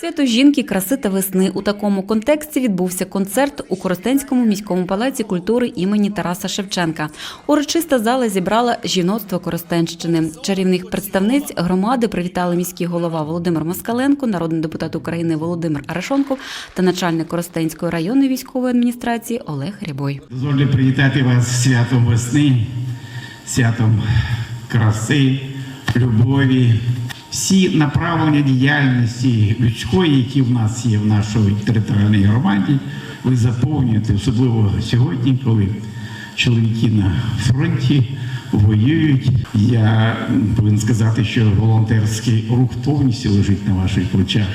Свято жінки, краси та весни у такому контексті відбувся концерт у Коростенському міському палаці культури імені Тараса Шевченка. Урочиста зала зібрала жіноцтво Коростенщини. Чарівних представниць громади привітали міський голова Володимир Москаленко, народний депутат України Володимир Арешонков та начальник Коростенської районної військової адміністрації Олег Рябой. Дозволю привітати вас святом весни, святом краси, любові. Всі направлення діяльності людської, які в нас є в нашій територіальній громаді, ви заповнюєте, особливо сьогодні, коли чоловіки на фронті воюють. Я повинен сказати, що волонтерський рух повністю лежить на ваших плечах.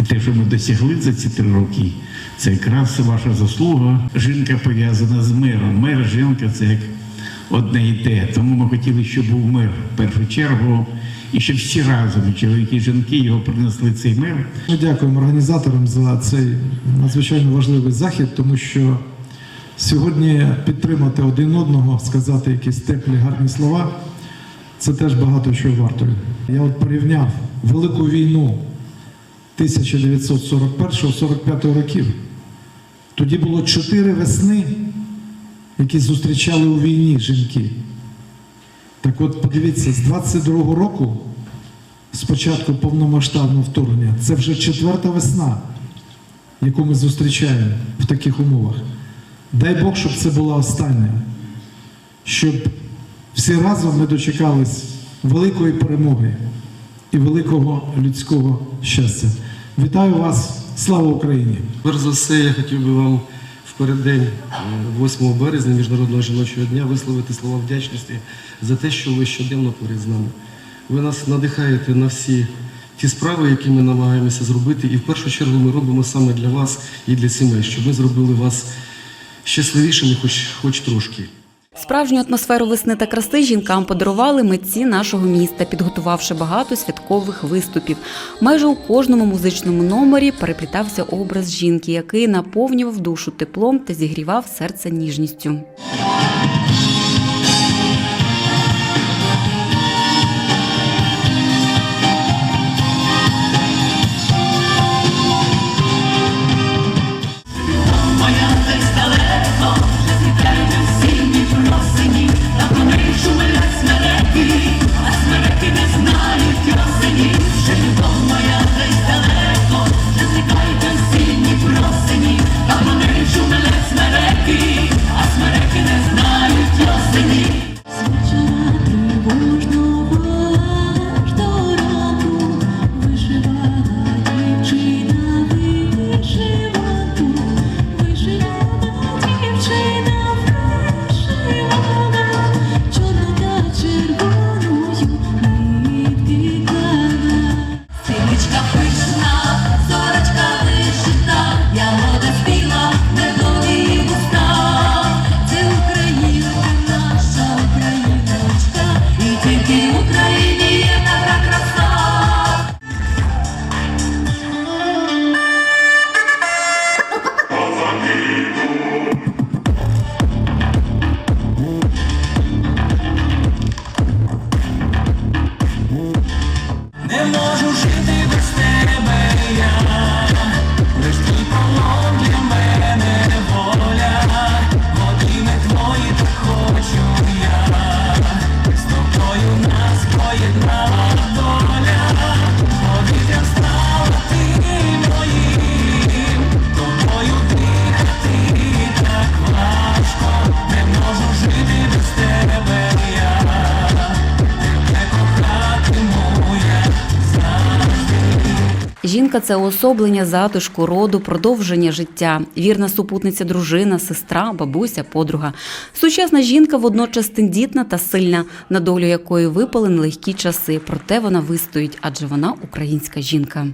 І те, що ми досягли за ці три роки, це якраз ваша заслуга. Жінка пов'язана з миром. Мир, жінка це як одне і те. Тому ми хотіли, щоб був мир в першу чергу, і щоб всі разом, чоловіки і жінки, його принесли цей мир. Ми дякуємо організаторам за цей надзвичайно важливий захід, тому що сьогодні підтримати один одного, сказати якісь теплі гарні слова, це теж багато що вартує. Я от порівняв велику війну 1941-45 років. Тоді було чотири весни, які зустрічали у війні жінки. Так от подивіться, з 22-го року, з початку повномасштабного вторгнення, це вже четверта весна, яку ми зустрічаємо в таких умовах. Дай Бог, щоб це була остання, щоб всі разом ми дочекались великої перемоги і великого людського щастя. Вітаю вас! Слава Україні! Перш за все, я хотів би вам переддень день 8 березня Міжнародного жіночого дня висловити слова вдячності за те, що ви щоденно поряд з нами. Ви нас надихаєте на всі ті справи, які ми намагаємося зробити. І в першу чергу ми робимо саме для вас і для сімей, щоб ми зробили вас щасливішими, хоч, хоч трошки. Справжню атмосферу весни та краси жінкам подарували митці нашого міста, підготувавши багато святкових виступів. Майже у кожному музичному номері переплітався образ жінки, який наповнював душу теплом та зігрівав серце ніжністю. Stop Жінка це уособлення затишку, роду, продовження життя, вірна супутниця, дружина, сестра, бабуся, подруга. Сучасна жінка водночас тендітна та сильна, на долю якої випали нелегкі часи. Проте вона вистоїть, адже вона українська жінка.